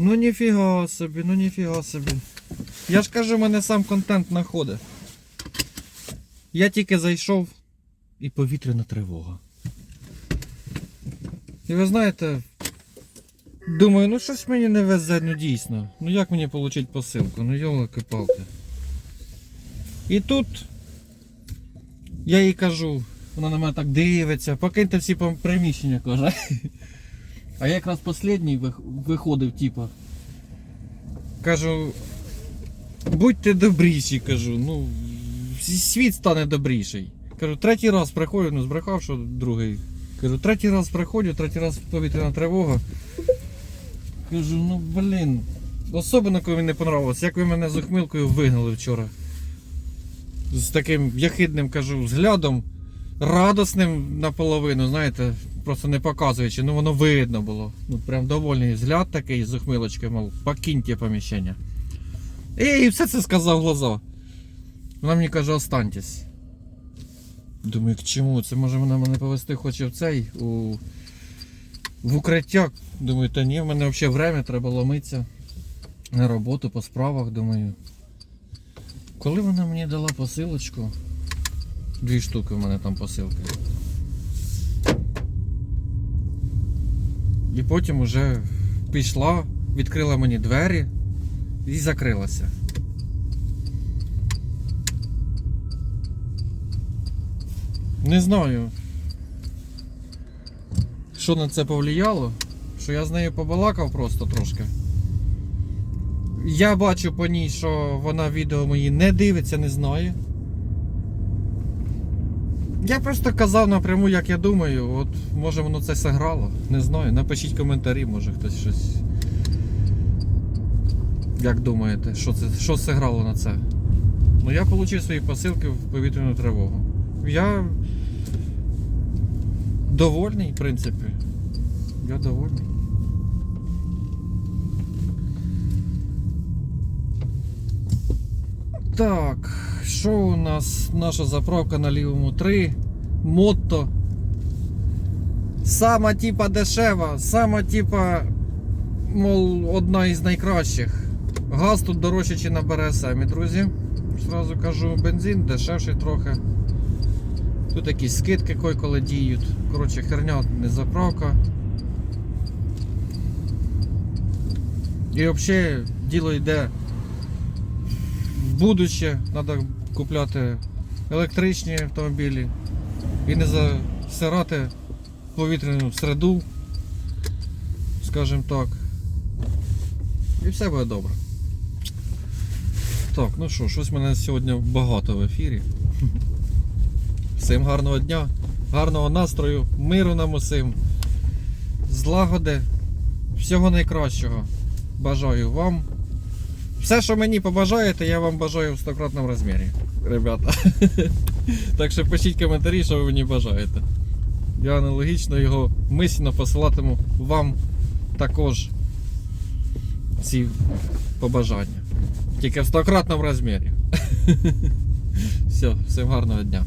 Ну ніфіга собі, ну ніфіга собі. Я ж кажу, мене сам контент знаходить. Я тільки зайшов і повітряна тривога. І ви знаєте, думаю, ну щось мені не везе, ну дійсно. Ну як мені отримати посилку? Ну йолки палки І тут я їй кажу, вона на мене так дивиться, покиньте всі приміщення, каже. А я якраз останній виходив, типа. Кажу, будьте добріші, кажу, ну, світ стане добріший. Кажу, третій раз приходжу, ну збрехав, що другий. Кажу, третій раз приходжу, третій раз повітряна тривога. Кажу, ну блін. Особливо мені не понравилось, як ви мене з ухмилкою вигнали вчора. З таким яхидним, кажу, взглядом, радосним наполовину, знаєте, просто не показуючи, ну воно видно було. Ну прям довольний взгляд такий з ухмилочкою, мов, покиньте поміщення. І їй все це сказав глаза. Вона мені каже, останьтесь. Думаю, к чому? Це може вона мене повести хоче в цей у... в укриття. Думаю, та ні, в мене взагалі время, треба ломитися на роботу по справах, думаю. Коли вона мені дала посилочку, дві штуки в мене там посилки. І потім уже пішла, відкрила мені двері і закрилася. Не знаю, що на це повлияло, що я з нею побалакав просто трошки. Я бачу по ній, що вона відео мої не дивиться, не знає. Я просто казав напряму, як я думаю, от може воно це сыграло. Не знаю. Напишіть коментарі, може хтось щось. Як думаєте, що це що сыграло на це? Ну я отримав свої посилки в повітряну тривогу. Я довольний, в принципі. Я довольний. Так, що у нас? Наша заправка на лівому 3. Мотто. Сама типа дешева, сама типа, мол, одна із найкращих. Газ тут дорожче, чи на БРСМі, друзі. Зразу кажу, бензин дешевший трохи. Тут якісь скидки кой-коли діють. Коротше, херня не заправка. І взагалі діло йде в будуще. Треба купляти електричні автомобілі і не засирати повітряну середу, скажімо так. І все буде добре. Так, ну що, щось мене сьогодні багато в ефірі. Всім гарного дня, гарного настрою, миру нам усім, злагоди, всього найкращого. Бажаю вам. Все, що мені побажаєте, я вам бажаю в стократному розмірі, ребята. Так що пишіть коментарі, що ви мені бажаєте. Я аналогічно його мислено посилатиму вам також ці побажання. Тільки в стократному розмірі. Все, всім гарного дня.